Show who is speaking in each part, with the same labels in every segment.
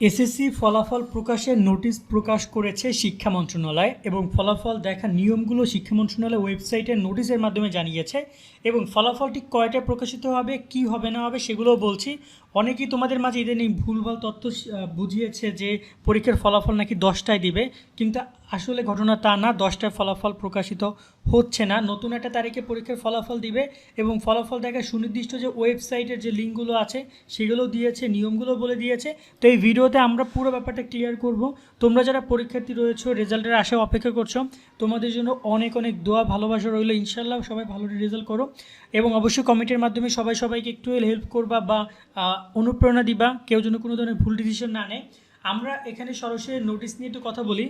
Speaker 1: SSC ফলাফল প্রকাশের notice প্রকাশ করেছে শিক্ষা মন্ত্রণালয় এবং ফলাফল দেখার নিয়মগুলো শিক্ষা মন্ত্রণালয় ওয়েবসাইটের নোটিশের মাধ্যমে জানিয়েছে এবং ফলাফলটি কয়টায় প্রকাশিত হবে, কি হবে, না হবে সেগুলোও বলছি। অনেকেই তোমাদের মাঝে ইদানিং ভুলভাল তথ্য বুঝিয়েছে যে পরীক্ষার ফলাফল নাকি দশটায় দিবে, কিন্তু আসলে ঘটনা তা না দশটায় ফলাফল প্রকাশিত হচ্ছে না। নতুন একটা তারিখে পরীক্ষার ফলাফল দিবে এবং ফলাফল দেখার সুনির্দিষ্ট যে ওয়েবসাইটের যে লিঙ্কগুলো আছে সেগুলো দিয়েছে, নিয়মগুলো বলে দিয়েছে। তো এই ভিডিওতে আমরা পুরো ব্যাপারটা ক্লিয়ার করব। তোমরা যারা পরীক্ষার্থী রয়েছো, রেজাল্টের আশায় অপেক্ষা করছ, তোমাদের জন্য অনেক অনেক দোয়া, ভালোবাসা রইল। ইনশাল্লাহ সবাই ভালো রেজাল্ট করো এবং অবশ্যই কমেন্টের মাধ্যমে সবাই সবাইকে একটু হেল্প করবা বা অনুপ্রেরণা দিবা। কেউ যেন কোনো ধরনের ভুল ডিসিশন না নেয়। আমরা এখানে সরাসরি নোটিশ নিয়ে একটু কথা বলি।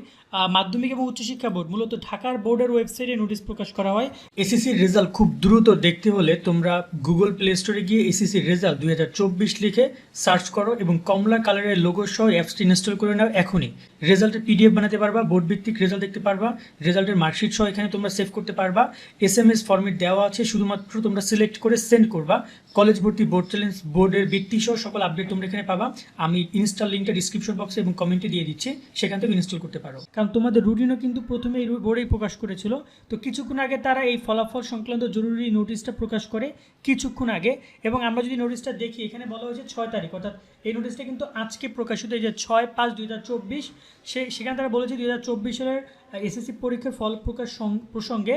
Speaker 1: মাধ্যমিক এবং উচ্চশিক্ষা বোর্ড, মূলত ঢাকার বোর্ডের ওয়েবসাইটে নোটিশ প্রকাশ করা হয়। এসএসসির রেজাল্ট খুব দ্রুত দেখতে হলে তোমরা গুগল প্লে স্টোরে গিয়ে এসএসসির রেজাল্ট দুই হাজার চব্বিশ লিখে সার্চ করো এবং কমলা কালারের লোগো সহ অ্যাপসটি ইনস্টল করে নাও এখনই। রেজাল্টের পিডিএফ বানাতে পারবা বোর্ড ভিত্তিক রেজাল্ট দেখতে পারবা রেজাল্টের মার্কশিট সহ এখানে তোমরা সেভ করতে পারবা। এস এম এস ফর্মেট দেওয়া আছে, শুধুমাত্র তোমরা সিলেক্ট করে সেন্ড করবা। কলেজ ভর্তি বোর্ড চ্যালেঞ্জ বোর্ডের বৃত্তি সহ সকল আপডেট তোমরা এখানে পাবা। আমি ইনস্টল লিঙ্কটা ডিসক্রিপশন বক্সে এবং কমেন্টে দিয়ে দিচ্ছি, সেখান থেকে ইনস্টল করতে পারো। কারণ তোমাদের রুটিনও কিন্তু প্রথমে এই বোর্ডেই প্রকাশ করেছিল। তো কিছুক্ষণ আগে তারা এই ফলাফল সংক্রান্ত জরুরি নোটিশটা প্রকাশ করে কিছুক্ষণ আগে। এবং আমরা যদি নোটিশটা দেখি, এখানে বলা হয়েছে ছয় তারিখ, অর্থাৎ এই নোটিশটা কিন্তু আজকে প্রকাশিত যে ছয় পাঁচ দুই হাজার চব্বিশ। সে, সেখানে তারা বলেছে দুই হাজার চব্বিশ সালের এসএসসি পরীক্ষার ফল প্রকাশ প্রসঙ্গে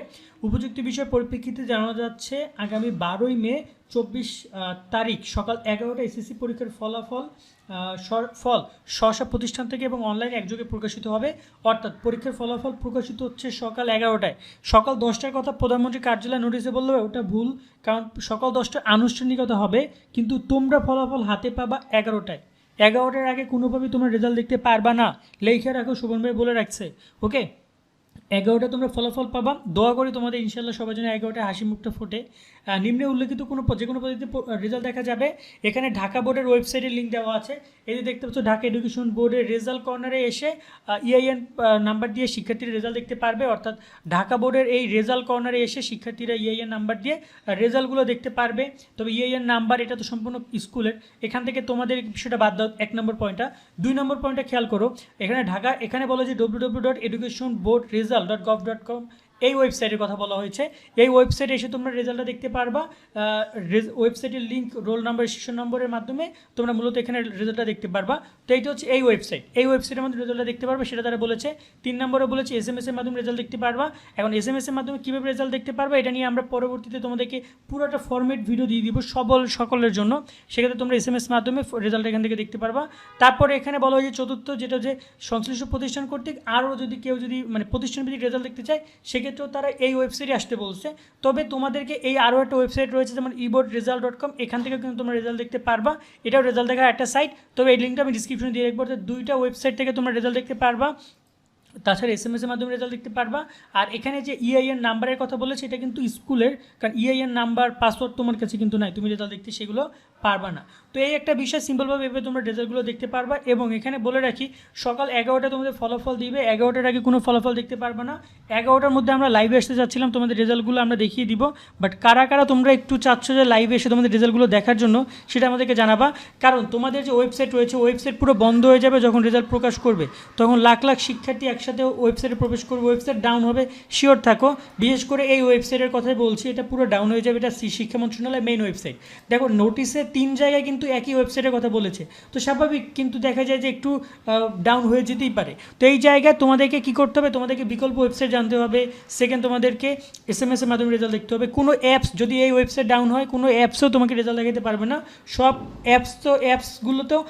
Speaker 1: উপযুক্ত বিষয় পরিপ্রেক্ষিতে জানানো যাচ্ছে, আগামী বারোই মে চব্বিশ তারিখ সকাল এগারোটা এসএসসি পরীক্ষার ফলাফল ফল স্বশা প্রতিষ্ঠান থেকে এবং অনলাইনে একযোগে প্রকাশিত হবে। অর্থাৎ পরীক্ষার ফলাফল প্রকাশিত হচ্ছে সকাল এগারোটায়। সকাল দশটার কথা প্রধানমন্ত্রী কার্যালয় নোটিশে বলল, ওটা ভুল, কারণ সকাল দশটা আনুষ্ঠানিকতা হবে, কিন্তু তোমরা ফলাফল হাতে পাবা এগারোটায়। এগারোটার আগে কোনোভাবেই তোমরা রেজাল্ট দেখতে পারবা না। লেখা রাখো শোভন বলে রাখছে। ওকে? এগারোটা তোমরা ফলাফল পাবা। দোয়া করি তোমাদের ইনশাল্লাহ সবার জন্য এগারোটা হাসি মুখটা ফোটে নিম্নে উল্লেখিত কোনো যে কোনো পদ্ধতিতে রেজাল্ট দেখা যাবে। এখানে ঢাকা বোর্ডের ওয়েবসাইটের লিঙ্ক দেওয়া আছে। যে দেখতে পাচ্ছ, ঢাকা এডুকেশন বোর্ডের রেজাল্ট কর্নারে এসে ইআইএন নাম্বার দিয়ে শিক্ষার্থীরা রেজাল্ট দেখতে পারবে। অর্থাৎ ঢাকা বোর্ডের এই রেজাল্ট কর্নারে এসে শিক্ষার্থীরা ইআইএন নাম্বার দিয়ে রেজাল্টগুলো দেখতে পারবে। তবে ইআইএন নাম্বার এটা তো সম্পূর্ণ স্কুলের। এখান থেকে তোমাদের বিষয়টা বাদ দাও, এক নম্বর পয়েন্টটা দুই নম্বর পয়েন্টটা খেয়াল করো। এখানে ঢাকা, এখানে বলা যে W W dot education board result dot gov dot com এই ওয়েবসাইটের কথা বলা হয়েছে। এই ওয়েবসাইটে এসে তোমরা রেজাল্টটা দেখতে পারবা। ওয়েবসাইটের লিঙ্ক রোল নাম্বার সেশন নম্বরের মাধ্যমে তোমরা মূলত এখানে রেজাল্টটা দেখতে পারবা। তো এইটা হচ্ছে এই ওয়েবসাইট এই ওয়েবসাইটের মধ্যে রেজাল্টটা দেখতে পারবে, সেটা তারা বলেছে। তিন নম্বরে বলেছে এস এম এস এর মাধ্যমে রেজাল্ট দেখতে পারবা। এখন এস এম এস এর মাধ্যমে কীভাবে রেজাল্ট দেখতে পারবা, এটা নিয়ে আমরা পরবর্তীতে তোমাদেরকে পুরোটা ফরম্যাট ভিডিও দিয়ে দিব সবল সকলের জন্য। সেক্ষেত্রে তোমরা এস এম এস মাধ্যমে রেজাল্ট এখান থেকে দেখতে পারবা। তারপরে এখানে বলা হয়েছে চতুর্থ, যেটা যে সংশ্লিষ্ট প্রতিষ্ঠান কর্তৃক আরও যদি কেউ যদি মানে প্রতিষ্ঠান ভিত্তিক রেজাল্ট দেখতে চায় সেক্ষেত্রেও তারা এই ওয়েবসাইটে আসতে বলছে। তবে তোমাদেরকে এই আরও একটা ওয়েবসাইট রয়েছে, যেমন ইবোর্ড রেজাল্ট ডট কম এখান থেকে কিন্তু তোমরা রেজাল্ট দেখতে পারবা। এটাও রেজাল্ট দেখার একটা সাইট তবে এই লিঙ্কটা আমি ডিসক্রিপশনে দিয়ে রাখব। দুইটা ওয়েবসাইট থেকে তোমরা রেজাল্ট দেখতে পারবা। তাছাড়া এস এম এর মাধ্যমে রেজাল্ট দেখতে পারবা। আর এখানে যে ইআইএন নাম্বারের কথা বলেছে, এটা কিন্তু স্কুলের, কারণ ইআইএন নাম্বার পাসওয়ার্ড তোমার কাছে কিন্তু নাই, তুমি রেজাল্ট দেখতে সেগুলো পারবা না। তো এই একটা বিষয় সিম্পলভাবে এভাবে তোমরা রেজাল্টগুলো দেখতে পারবা এবং এখানে বলে রাখি, সকাল এগারোটা তোমাদের ফলাফল দিবে, এগারোটার আগে কোনো ফলাফল দেখতে পারবা না। এগারোটার মধ্যে আমরা লাইভে আসতে চাচ্ছিলাম তোমাদের রেজাল্টগুলো আমরা দেখিয়ে দিব। বাট কারা কারা তোমরা একটু চাচ্ছ যে লাইভে এসে তোমাদের রেজাল্টগুলো দেখার জন্য, সেটা আমাদেরকে জানাবা। কারণ তোমাদের যে ওয়েবসাইট রয়েছে ওয়েবসাইট পুরো বন্ধ হয়ে যাবে যখন রেজাল্ট প্রকাশ করবে। তখন লাখ লাখ শিক্ষার্থী একসাথে ওয়েবসাইটে প্রবেশ করবে ওয়েবসাইট ডাউন হবে শিওর থাকো। বিশেষ করে এই ওয়েবসাইটের কথাই বলছি, এটা পুরো ডাউন হয়ে যাবে, এটা শিক্ষা মন্ত্রণালয়ের মেইন ওয়েবসাইট দেখো নোটিশে তিন জায়গায় কিন্তু একই ওয়েবসাইটের কথা বলেছে। তো স্বাভাবিক, কিন্তু দেখা যায় যে একটু ডাউন হয়ে যেতেই পারে। তো এই জায়গায় তোমাদেরকে কি করতে হবে? তোমাদেরকে বিকল্প ওয়েবসাইট জানতে হবে। সেকেন্ড তোমাদেরকে এস এম এস এর মাধ্যমে রেজাল্ট দেখতে হবে। কোনো অ্যাপস যদি এই ওয়েবসাইট ডাউন হয়, কোনো অ্যাপসও তোমাকে রেজাল্ট দেখাতে পারবে না। সব অ্যাপস তো অ্যাপসগুলোতেও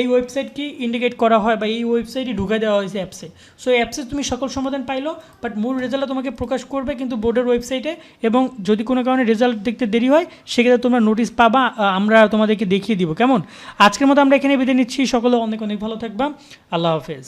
Speaker 1: এই ওয়েবসাইটকে ইন্ডিকেট করা হয় বা এই ওয়েবসাইটে ঢুকে দেওয়া হয়েছে অ্যাপসে সো অ্যাপসে তুমি সকল সমাধান পাইলো বাট মূল রেজাল্ট তোমাকে প্রকাশ করবে কিন্তু বোর্ডের ওয়েবসাইটে এবং যদি কোনো কারণে রেজাল্ট দেখতে দেরি হয়, সেক্ষেত্রে তোমরা নোটিশ পাবা আমরা তোমাদেরকে দেখিয়ে দিব, কেমন? আজকের মতো আমরা এখানে বিদায় নিচ্ছি, সকলে অনেক অনেক ভালো থাকবা, আল্লাহ হাফেজ।